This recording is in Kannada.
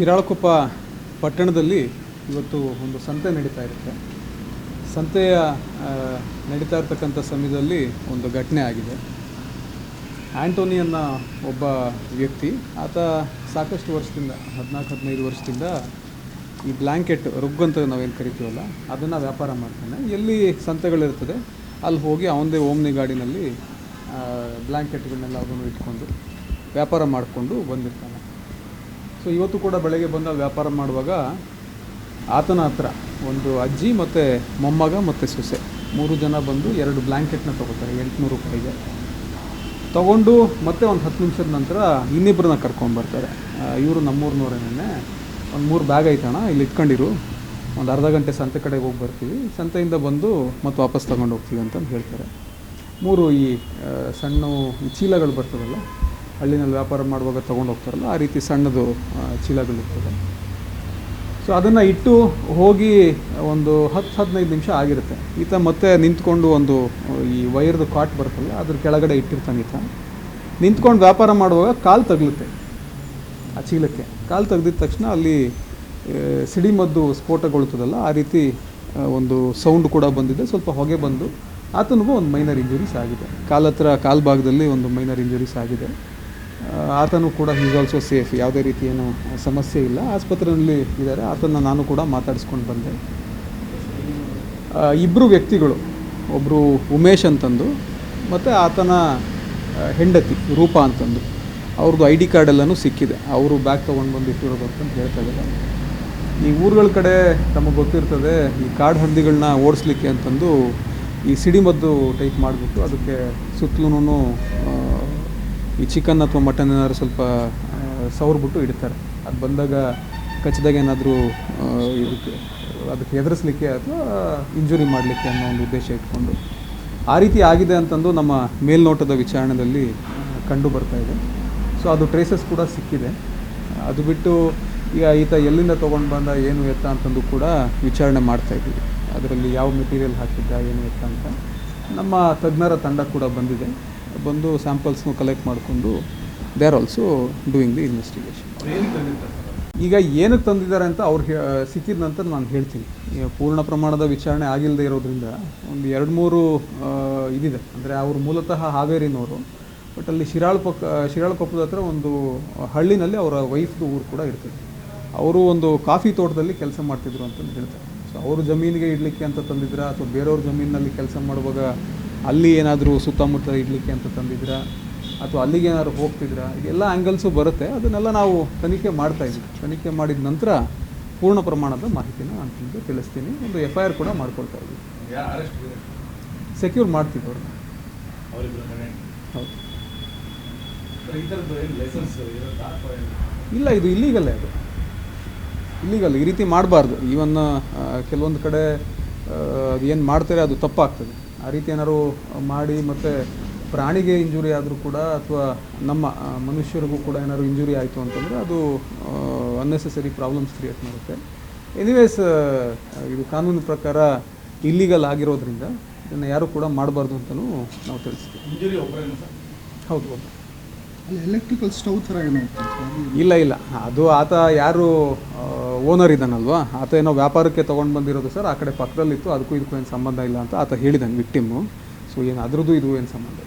ಶಿರಾಳಕೊಪ್ಪ ಪಟ್ಟಣದಲ್ಲಿ ಇವತ್ತು ಒಂದು ಸಂತೆ ನಡೀತಾ ಇರುತ್ತೆ. ಸಂತೆಯ ನಡೀತಾ ಇರ್ತಕ್ಕಂಥ ಸಮಯದಲ್ಲಿ ಒಂದು ಘಟನೆ ಆಗಿದೆ. ಆ್ಯಂಟೋನಿ ಅನ್ನೋ ಒಬ್ಬ ವ್ಯಕ್ತಿ, ಆತ ಸಾಕಷ್ಟು ವರ್ಷದಿಂದ, ಹದಿನಾಲ್ಕು, ಹದಿನೈದು ವರ್ಷದಿಂದ ಈ ಬ್ಲ್ಯಾಂಕೆಟ್ ರುಗ್ ಅಂತ ನಾವೇನು ಕರಿತೀವಲ್ಲ, ಅದನ್ನು ವ್ಯಾಪಾರ ಮಾಡ್ತಾನೆ. ಎಲ್ಲಿ ಸಂತೆಗಳಿರ್ತದೆ, ಅಲ್ಲಿ ಹೋಗಿ ಅವನದೇ ಓಮ್ನಿ ಗಾಡಿನಲ್ಲಿ ಬ್ಲ್ಯಾಂಕೆಟ್ಗಳನ್ನೆಲ್ಲ ಅದನ್ನು ಇಟ್ಕೊಂಡು ವ್ಯಾಪಾರ ಮಾಡಿಕೊಂಡು ಬಂದಿರ್ತಾನೆ. ಸೊ ಇವತ್ತು ಕೂಡ ಬೆಳಗ್ಗೆ ಬಂದ ವ್ಯಾಪಾರ ಮಾಡುವಾಗ ಆತನ ಹತ್ರ ಒಂದು ಅಜ್ಜಿ ಮತ್ತು ಮೊಮ್ಮಗ ಮತ್ತು ಸೊಸೆ ಮೂರು ಜನ ಬಂದು ಎರಡು ಬ್ಲ್ಯಾಂಕೆಟ್ನ ತೊಗೋತಾರೆ, ಎಂಟುನೂರು ರೂಪಾಯಿಗೆ. ತೊಗೊಂಡು ಮತ್ತೆ ಒಂದು ಹತ್ತು ನಿಮಿಷದ ನಂತರ ಇನ್ನಿಬ್ಬರನ್ನ ಕರ್ಕೊಂಬರ್ತಾರೆ ಇವರು ನಮ್ಮೂರಿನವರೇನೆ ಒಂದು ಮೂರು ಬ್ಯಾಗ್ ಐತಣ ಇಲ್ಲಿ ಇಟ್ಕೊಂಡಿರು. ಒಂದು ಅರ್ಧ ಗಂಟೆ ಸಂತೆ ಕಡೆಗೆ ಹೋಗಿ ಬರ್ತೀವಿ. ಸಂತೆಯಿಂದ ಬಂದು ಮತ್ತೆ ವಾಪಸ್ ತೊಗೊಂಡು ಹೋಗ್ತೀವಿ ಅಂತಂದು ಹೇಳ್ತಾರೆ. ಮೂರು ಈ ಸಣ್ಣ ಚೀಲಗಳು ಬರ್ತದಲ್ಲ ಹಳ್ಳಿನಲ್ಲಿ ವ್ಯಾಪಾರ ಮಾಡುವಾಗ ತೊಗೊಂಡು ಹೋಗ್ತಾರಲ್ಲ, ಆ ರೀತಿ ಸಣ್ಣದು ಚೀಲಗಳಿರ್ತದೆ. ಸೊ ಅದನ್ನು ಇಟ್ಟು ಹೋಗಿ ಒಂದು ಹತ್ತು ಹದಿನೈದು ನಿಮಿಷ ಆಗಿರುತ್ತೆ. ಈತ ಮತ್ತೆ ನಿಂತ್ಕೊಂಡು ಒಂದು, ಈ ವೈರ್ದು ಕಾಟ್ ಬರ್ತಲ್ಲ ಅದ್ರ ಕೆಳಗಡೆ ಇಟ್ಟಿರ್ತಾನೆ ಈತ. ನಿಂತ್ಕೊಂಡು ವ್ಯಾಪಾರ ಮಾಡುವಾಗ ಕಾಲು ತಗಲುತ್ತೆ, ಆ ಚೀಲಕ್ಕೆ. ಕಾಲು ತೆಗೆದಿದ ತಕ್ಷಣ ಅಲ್ಲಿ ಸಿಡಿಮದ್ದು ಸ್ಫೋಟಗೊಳ್ತದಲ್ಲ, ಆ ರೀತಿ ಒಂದು ಸೌಂಡ್ ಕೂಡ ಬಂದಿದೆ. ಸ್ವಲ್ಪ ಹೊಗೆ ಬಂದು ಆತನಿಗೂ ಒಂದು ಮೈನರ್ ಇಂಜುರೀಸ್ ಆಗಿದೆ. ಕಾಲತ್ರ ಕಾಲು ಭಾಗದಲ್ಲಿ ಒಂದು ಮೈನರ್ ಇಂಜುರೀಸ್ ಆಗಿದೆ. ಆತನು ಕೂಡ ಈಸ್ ಆಲ್ಸೋ ಸೇಫ್ ಯಾವುದೇ ರೀತಿ ಏನು ಸಮಸ್ಯೆ ಇಲ್ಲ. ಆಸ್ಪತ್ರೆಯಲ್ಲಿ ಇದ್ದಾರೆ. ಆತನ ನಾನು ಕೂಡ ಮಾತಾಡಿಸ್ಕೊಂಡು ಬಂದೆ. ಇಬ್ಬರು ವ್ಯಕ್ತಿಗಳು ಒಬ್ಬರು ಉಮೇಶ್ ಅಂತಂದು, ಮತ್ತು ಆತನ ಹೆಂಡತಿ ರೂಪಾ ಅಂತಂದು. ಅವ್ರದ್ದು ಐ ಡಿ ಕಾರ್ಡ್ ಎಲ್ಲನೂ ಸಿಕ್ಕಿದೆ. ಅವರು ಬ್ಯಾಗ್ ತೊಗೊಂಡು ಬಂದು ಇಟ್ಟಿರೋದು ಅಂತ ಹೇಳ್ತಾ ಇದ್ದಾರೆ. ಈ ಊರುಗಳ ಕಡೆ ತಮಗೆ ಗೊತ್ತಿರ್ತದೆ, ಈ ಕಾಡು ಹಂದಿಗಳನ್ನ ಓಡಿಸ್ಲಿಕ್ಕೆ ಅಂತಂದು ಈ ಸಿಡಿಮದ್ದು ಟೈಪ್ ಮಾಡಿಬಿಟ್ಟು ಅದಕ್ಕೆ ಸುತ್ತಲೂ ಈ ಚಿಕನ್ ಅಥವಾ ಮಟನ್ ಏನಾದ್ರು ಸ್ವಲ್ಪ ಸವರ್ಬಿಟ್ಟು ಇಡ್ತಾರೆ. ಅದು ಬಂದಾಗ ಕಚ್ಚಿದಾಗ ಏನಾದರೂ ಇದಕ್ಕೆ, ಅದಕ್ಕೆ ಹೆದರಿಸ್ಲಿಕ್ಕೆ ಅಥವಾ ಇಂಜುರಿ ಮಾಡಲಿಕ್ಕೆ ಅನ್ನೋ ಒಂದು ಉದ್ದೇಶ ಇಟ್ಕೊಂಡು. ಆ ರೀತಿ ಆಗಿದೆ ಅಂತಂದು ನಮ್ಮ ಮೇಲ್ನೋಟದ ವಿಚಾರಣೆಯಲ್ಲಿ ಕಂಡು ಬರ್ತಾ ಇದೆ. ಸೊ, ಅದು ಟ್ರೇಸಸ್ ಕೂಡ ಸಿಕ್ಕಿದೆ. ಅದು ಬಿಟ್ಟು ಈಗ ಈತ ಎಲ್ಲಿಂದ ತೊಗೊಂಡು ಬಂದ, ಏನು ಎತ್ತ ಅಂತಂದು ಕೂಡ ವಿಚಾರಣೆ ಮಾಡ್ತಾ ಇದ್ದೀವಿ. ಅದರಲ್ಲಿ ಯಾವ ಮೆಟೀರಿಯಲ್ ಹಾಕಿದ್ದ, ಏನು ಎತ್ತ ಅಂತ. ನಮ್ಮ ತಜ್ಞರ ತಂಡ ಕೂಡ ಬಂದಿದೆ. ಬಂದು ಸ್ಯಾಂಪಲ್ಸ್ನು ಕಲೆಕ್ಟ್ ಮಾಡಿಕೊಂಡು they are also doing the investigation ಈಗ ಏನಕ್ಕೆ ತಂದಿದ್ದಾರೆ ಅಂತ ಅವ್ರು ಸಿಕ್ಕಿದ ನಂತರ ನಾನು ಹೇಳ್ತೀನಿ. ಈಗ ಪೂರ್ಣ ಪ್ರಮಾಣದ ವಿಚಾರಣೆ ಆಗಿಲ್ಲದೆ ಇರೋದ್ರಿಂದ ಒಂದು ಎರಡು ಮೂರು ಇದಿದೆ. ಅಂದರೆ ಅವರು ಮೂಲತಃ ಹಾವೇರಿನವರು ಬಟ್ ಅಲ್ಲಿ ಶಿರಾಳಕೊಪ್ಪ ಶಿರಾಳಕೊಪ್ಪದ ಹತ್ರ ಒಂದು ಹಳ್ಳಿನಲ್ಲಿ ಅವರ ವೈಫ್ದು ಊರು ಕೂಡ ಇರ್ತದೆ. ಅವರು ಒಂದು ಕಾಫಿ ತೋಟದಲ್ಲಿ ಕೆಲಸ ಮಾಡ್ತಿದ್ರು ಅಂತಂದು ಹೇಳ್ತಾರೆ. ಸೊ ಅವರು ಜಮೀನಿಗೆ ಇಡಲಿಕ್ಕೆ ಅಂತ ತಂದಿದ್ರೆ? ಅಥವಾ ಬೇರೆಯವ್ರ ಜಮೀನಿನಲ್ಲಿ ಕೆಲಸ ಮಾಡುವಾಗ ಅಲ್ಲಿ ಏನಾದರೂ ಸುತ್ತಮುತ್ತ ಇಡಲಿಕ್ಕೆ ಅಂತ ತಂದಿದ್ರಾ? ಅಥವಾ ಅಲ್ಲಿಗೆ ಏನಾದ್ರು ಹೋಗ್ತಿದ್ರಾ? ಇದೆಲ್ಲ ಆ್ಯಂಗಲ್ಸು ಬರುತ್ತೆ. ಅದನ್ನೆಲ್ಲ ನಾವು ತನಿಖೆ ಮಾಡ್ತಾ ಇದ್ವಿ ತನಿಖೆ ಮಾಡಿದ ನಂತರ ಪೂರ್ಣ ಪ್ರಮಾಣದ ಮಾಹಿತಿನ ನಾನು ನಿಮಗೆ ತಿಳಿಸ್ತೀನಿ. ಒಂದು ಎಫ್ ಐ ಆರ್ ಕೂಡ ಮಾಡ್ಕೊಳ್ತಾ ಇದ್ದೀವಿ. ಸೆಕ್ಯೂರ್ ಮಾಡ್ತೀವಿ ಅವ್ರನ್ನ ಹೌದು. ಇಲ್ಲ, ಇದು ಇಲ್ಲೀಗಲ್ಲೇ ಅದು. ಇಲ್ಲಿಗಲ್ಲ ಈ ರೀತಿ ಮಾಡಬಾರ್ದು. ಈವನ್ ಕೆಲವೊಂದು ಕಡೆ ಏನು ಮಾಡ್ತಾರೆ ಅದು ತಪ್ಪಾಗ್ತದೆ. ಆ ರೀತಿ ಏನಾದ್ರು ಮಾಡಿ ಮತ್ತು ಪ್ರಾಣಿಗೆ ಇಂಜುರಿ ಆದರೂ ಕೂಡ ಅಥವಾ ನಮ್ಮ ಮನುಷ್ಯರಿಗೂ ಕೂಡ ಏನಾದ್ರು ಇಂಜುರಿ ಆಯಿತು ಅಂತಂದರೆ ಅದು ಅನ್ನೆಸೆಸರಿ ಪ್ರಾಬ್ಲಮ್ಸ್ ಕ್ರಿಯೇಟ್ ಮಾಡುತ್ತೆ. ಎನಿವೇಸ್ ಇದು ಕಾನೂನು ಪ್ರಕಾರ ಇಲ್ಲಿಗಲ್ ಆಗಿರೋದ್ರಿಂದ ಇದನ್ನು ಯಾರು ಕೂಡ ಮಾಡಬಾರ್ದು ಅಂತಲೂ ನಾವು ತಿಳಿಸ್ತೀವಿ. ಹೌದು ಹೌದು. ಎಲೆಕ್ಟ್ರಿಕಲ್ ಸ್ಟೌ ಥರ ಏನೋ ಇಲ್ಲ ಇಲ್ಲ. ಅದು ಆತ ಯಾರು ಓನರ್ ಇದ್ದಾನಲ್ವಾ? ಆತ ಏನೋ ವ್ಯಾಪಾರಕ್ಕೆ ತೊಗೊಂಡು ಬಂದಿರೋದು ಸರ್, ಆ ಕಡೆ ಪಕ್ಕದಲ್ಲಿತ್ತು, ಅದಕ್ಕೂ ಇದಕ್ಕೂ ಏನು ಸಂಬಂಧ ಇಲ್ಲ ಅಂತ ಆತ ಹೇಳಿದ್ದಾನೆ ವಿಕ್ಟಿಮ್ಮು ಸೊ ಏನು ಅದ್ರದ್ದು ಇದು ಏನು ಸಂಬಂಧ?